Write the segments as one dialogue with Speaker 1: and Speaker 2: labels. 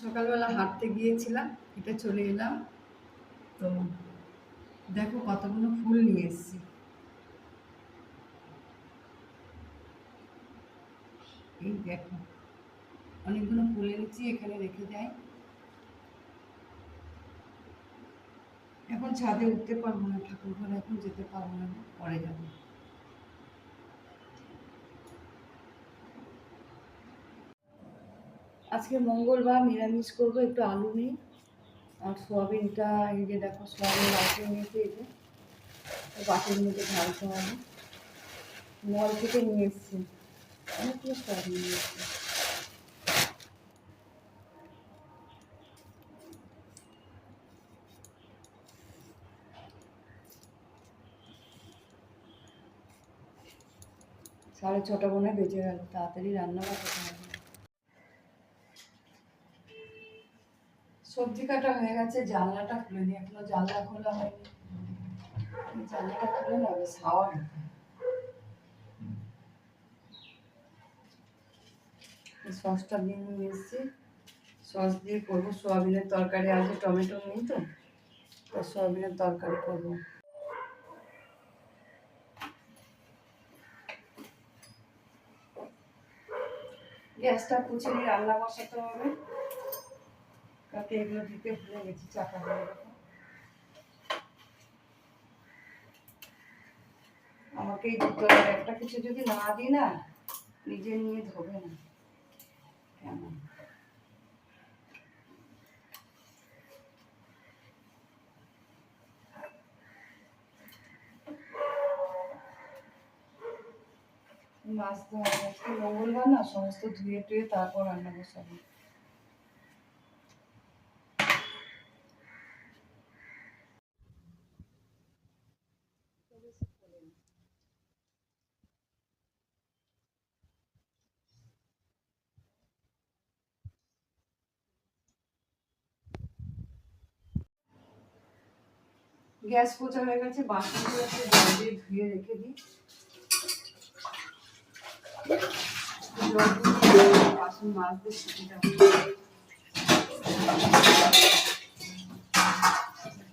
Speaker 1: সকালবেলা হাঁটতে গিয়েছিলাম, এটা চলে এলাম। তো দেখো কতগুলো ফুল নিয়ে এসেছি। এই দেখো, অনেকগুলো ফুল এনেছি, এখানে রেখে যাই এখন ছাদে উঠতে পারব না, ঠাকুর ঘরে এখন যেতে পারব না, পরে যাব। আজকে মঙ্গলবার নিরামিষ করব, একটু আলু নিই আর সোয়াবিনটা, এই যে দেখো, সোয়াবিন বাটি নিয়েছি, এই যে। বাটির মধ্যে ঢালতে হবে। মল থেকে নিয়ে এসছি। অনেকগুলো সোয়াবিন নিয়ে এসছি। সাড়ে ছটা হয় বেজে গেল। তাড়াতাড়ি রান্না করতে হবে। সবজি কাটা হয়ে গেছে, জানলাটা খুলে নি, এখনও জানলা খোলা হয়নি। জানলাটা খুলে না বেশ হাওয়া। সসটা দিয়ে নিয়ে সস দিয়ে করব, সোয়াবিনের তরকারি আজকে টমেটো নেই তো সোয়াবিনের তরকারি করব। গ্যাসটা নিয়ে রান্না বসাতে হবে। কাতে এগুলো দিতে ভুলে গেছি, চাকা দেখো আমাকেই দিতে একটা কিছু যদি না দিই না, নিজে নিয়ে ধোবে না। কেমন? মাছ ধোয়া মঙ্গলবার না, সমস্ত ধুয়ে টুয়ে তারপর রান্না বসাবো। গ্যাস পোচা হয়ে গেছে, বাসনগুলো একটু জল দিয়ে ধুয়ে রেখে দিই। বাসন মাজতে সুবিধা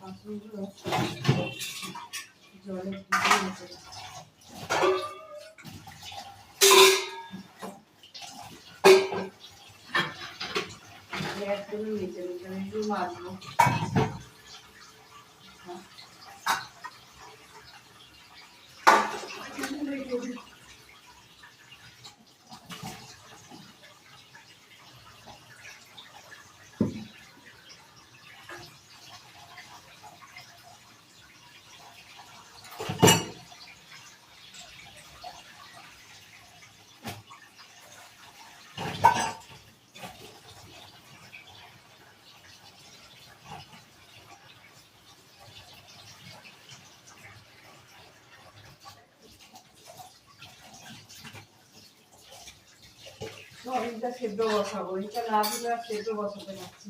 Speaker 1: বাসনগুলো জলে ভিজিয়ে রেখে। গ্যাসগুলো নিচে নিচে একটু মাজবো। Thank you.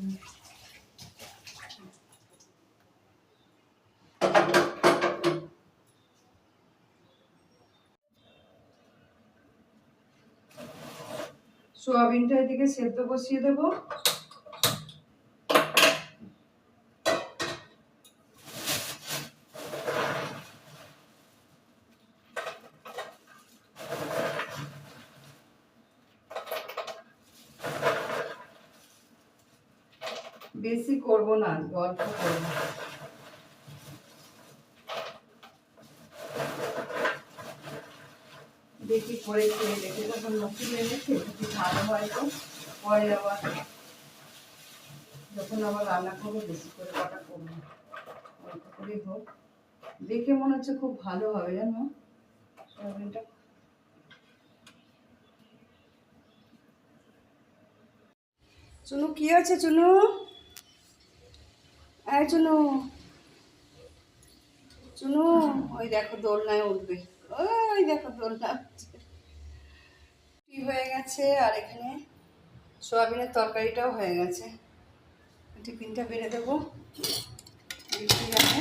Speaker 1: না। সোয়াবিনটা এদিকে সেদ্ধ বসিয়ে দেবো। বেশি করব না, অল্প করব দেখি করে খেয়ে দেখে যখন নতুন এনেছে যদি ভালো হয় তো? পরে আবার যখন আবার রান্না করব, বেশি করে কটা করব। অল্প করেই হোক। দেখে মনে হচ্ছে খুব ভালো হবে, জানো? সয়াবিনটা। চুনু, কি আছে চুনু? এই চুনু। চুনু, ওই দেখো দোলনায় উঠবে। ওই দেখো দোলনা। কি হয়ে গেছে আর এখানে সোয়াবিনের তরকারিটাও হয়ে গেছে। টিফিনটা বেড়ে দেবো। বৃষ্টি যাবে